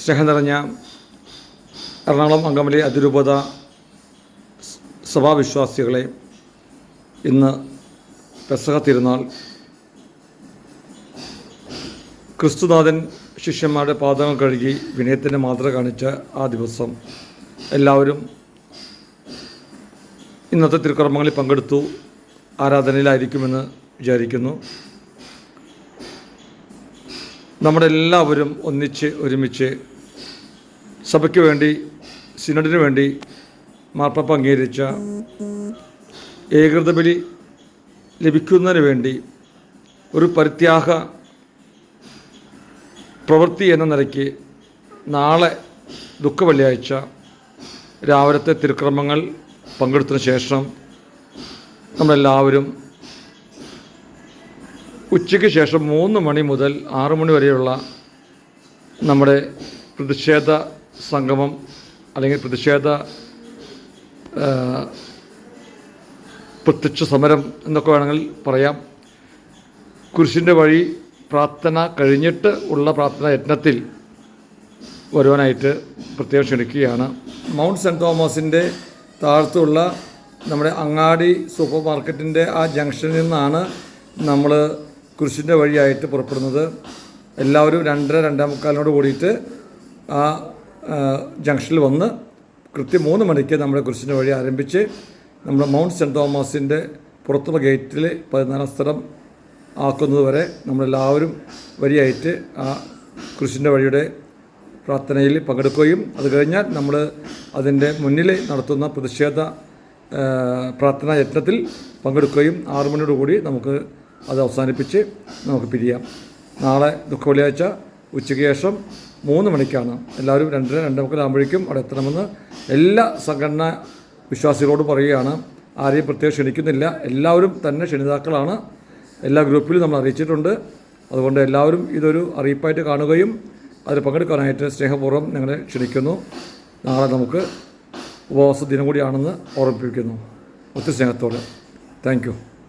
സ്നേഹം നിറഞ്ഞ എറണാകുളം അങ്കമലി അതിരൂപത സഭാവിശ്വാസികളെ ഇന്ന് പെസഹ തിരുനാൾ ക്രിസ്തുനാഥൻ ശിഷ്യന്മാരുടെ പാദങ്ങൾ കഴുകി വിനയത്തിന്റെ മാതൃക കാണിച്ച ആ ദിവസം എല്ലാവരും ഇന്നത്തെ തിരുക്കർമ്മങ്ങളിൽ പങ്കെടുത്തു ആരാധനയിലായിരിക്കുമെന്ന് വിചാരിക്കുന്നു. നമ്മുടെ എല്ലാവരും ഒന്നിച്ച് ഒരുമിച്ച് സഭയ്ക്ക് വേണ്ടി സിനഡിന് വേണ്ടി മാർപ്പാപ്പ അംഗീകരിച്ച ഏകൃത ബലി ലഭിക്കുന്നതിന് വേണ്ടി ഒരു പരിത്യാഗ പ്രവൃത്തി എന്ന നിലയ്ക്ക് നാളെ ദുഃഖവെള്ളിയാഴ്ച രാവിലത്തെ തിരുക്രമങ്ങൾ പങ്കെടുത്തതിന് ശേഷം നമ്മളെല്ലാവരും ഉച്ചയ്ക്ക് ശേഷം മൂന്ന് മണി മുതൽ ആറ് മണി വരെയുള്ള നമ്മുടെ പ്രതിഷേധ സംഗമം അല്ലെങ്കിൽ പ്രതിഷേധ പ്രത്യക്ഷ സമരം എന്നൊക്കെ വേണമെങ്കിൽ പറയാം. കുരിശിന്റെ വഴി പ്രാർത്ഥന കഴിഞ്ഞിട്ട് ഉള്ള പ്രാർത്ഥന യജ്ഞത്തിൽ വരുവാനായിട്ട് പ്രത്യേകം ക്ഷണിക്കുകയാണ്. മൗണ്ട് സെന്റ് തോമസിന്റെ താഴത്തുള്ള നമ്മുടെ അങ്ങാടി സൂപ്പർ മാർക്കറ്റിന്റെ ആ ജംഗ്ഷനിൽ നിന്നാണ് നമ്മൾ കുരിശിന്റെ വഴിയായിട്ട് പുറപ്പെടുന്നത്. എല്ലാവരും രണ്ടര രണ്ടേ മുക്കാലിനോട് കൂടിയിട്ട് ആ ജംഗ്ഷനിൽ വന്ന് കൃത്യം മൂന്ന് മണിക്ക് നമ്മുടെ കുരിശിന്റെ വഴി ആരംഭിച്ച് നമ്മുടെ മൗണ്ട് സെന്റ് തോമസിന്റെ പുറത്തുള്ള ഗേറ്റിൽ പതിനാലാം സ്ഥലം ആക്കുന്നത് വരെ നമ്മളെല്ലാവരും വരിയായിട്ട് ആ കുരിശിന്റെ വഴിയുടെ പ്രാർത്ഥനയിൽ പങ്കെടുക്കുകയും അത് കഴിഞ്ഞാൽ നമ്മൾ അതിന്റെ മുന്നിൽ നടത്തുന്ന പ്രതിഷേധ പ്രാർത്ഥനാ യജ്ഞത്തിൽ പങ്കെടുക്കുകയും ആറു മണിയോടുകൂടി നമുക്ക് അത് അവസാനിപ്പിച്ച് നമുക്ക് പിരിയാം. നാളെ ദുഃഖ വെള്ളിയാഴ്ച ഉച്ചയ്ക്ക് ശേഷം മൂന്ന് മണിക്കാണ്. എല്ലാവരും രണ്ടര രണ്ട് മുക്കാലാകുമ്പോഴേക്കും അവിടെ എത്തണമെന്ന് എല്ലാ സംഘടനാ വിശ്വാസികളോട് പറയുകയാണ്. ആരെയും പ്രത്യേകം ക്ഷണിക്കുന്നില്ല. എല്ലാവരും തന്നെ ക്ഷണിതാക്കളാണ്. എല്ലാ ഗ്രൂപ്പിലും നമ്മൾ അറിയിച്ചിട്ടുണ്ട്. അതുകൊണ്ട് എല്ലാവരും ഇതൊരു അറിയിപ്പായിട്ട് കാണുകയും അതിൽ പങ്കെടുക്കാനായിട്ട് സ്നേഹപൂർവം ഞങ്ങളെ ക്ഷണിക്കുന്നു. നാളെ നമുക്ക് ഉപവാസ ദിനം കൂടിയാണെന്ന് ഓർമ്മിപ്പിക്കുന്നു. ഒത്തിരി സ്നേഹത്തോടെ. താങ്ക്